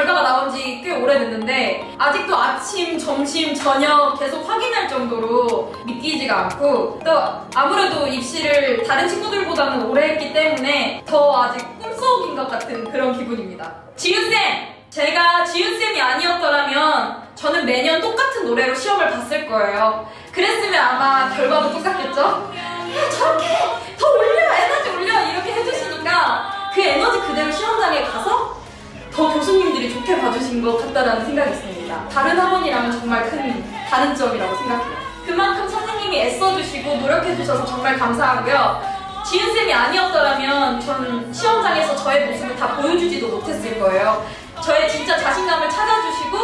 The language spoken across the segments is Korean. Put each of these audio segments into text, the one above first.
결과가 나온 지 꽤 오래됐는데 아직도 아침, 점심, 저녁 계속 확인할 정도로 믿기지가 않고 또 아무래도 입시를 다른 친구들보다는 오래 했기 때문에 더 아직 꿈속인 것 같은 그런 기분입니다. 지윤쌤! 제가 지윤쌤이 아니었더라면 저는 매년 똑같은 노래로 시험을 봤을 거예요. 그랬으면 아마 결과도 똑같겠죠? 야, 저렇게 더 올려! 에너지 올려! 이렇게 해주시니까 그 에너지 그대로 시험장에 가서 더 교수님들이 좋게 봐주신 것 같다라는 생각이 있습니다. 다른 학원이라면 정말 큰 다른 점이라고 생각해요. 그만큼 선생님이 애써주시고 노력해주셔서 정말 감사하고요. 지은쌤이 아니었더라면 저는 시험장에서 저의 모습을 다 보여주지도 못했을 거예요. 저의 진짜 자신감을 찾아주시고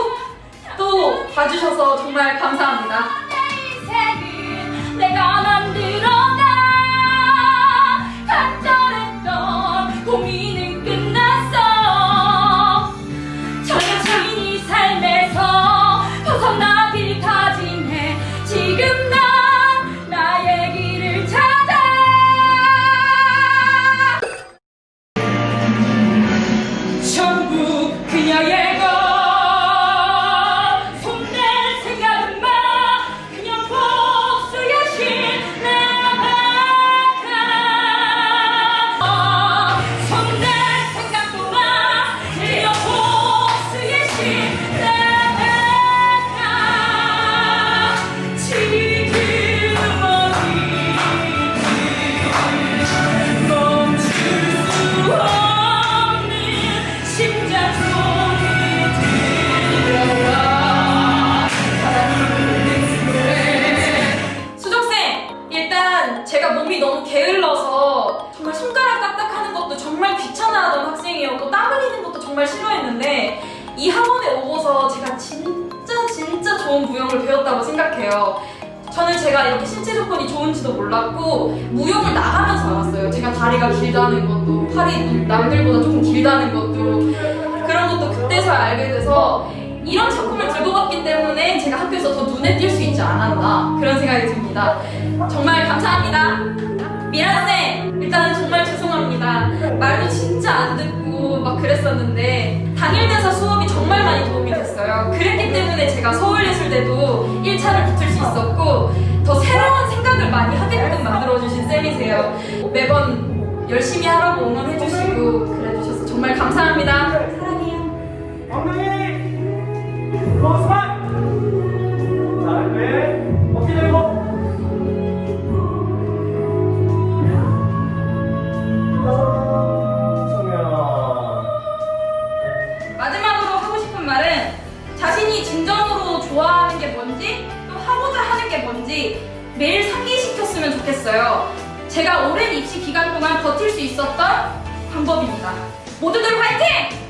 또 봐주셔서 정말 감사합니다. 제가 몸이 너무 게을러서 정말 손가락 까딱하는 것도 정말 귀찮아하던 학생이었고 땀 흘리는 것도 정말 싫어했는데 이 학원에 오고서 제가 진짜 진짜 좋은 무용을 배웠다고 생각해요 저는 제가 이렇게 신체 조건이 좋은지도 몰랐고 무용을 나가면서 알았어요. 제가 다리가 길다는 것도 팔이 남들보다 조금 길다는 것도 그런 것도 그때서야 알게 돼서 이런 작품을 들고 갔기 때문에 제가 학교에서 더 눈에 띌 수 있지 않았나 그런 생각이 듭니다. 정말 감사합니다. 미란쌤 일단은 정말 죄송합니다. 말도 진짜 안 듣고 막 그랬었는데 당일대사 수업이 정말 많이 도움이 됐어요. 그랬기 때문에 제가 서울예술대도 1차를 붙을 수 있었고 더 새로운 생각을 많이 하게끔 만들어주신 쌤이세요. 매번 열심히 하라고 응원해주시고 그래주셔서 정말 감사합니다. 사랑해요. 자신이 진정으로 좋아하는 게 뭔지 또 하고자 하는 게 뭔지 매일 상기시켰으면 좋겠어요. 제가 오랜 입시 기간 동안 버틸 수 있었던 방법입니다. 모두들 화이팅!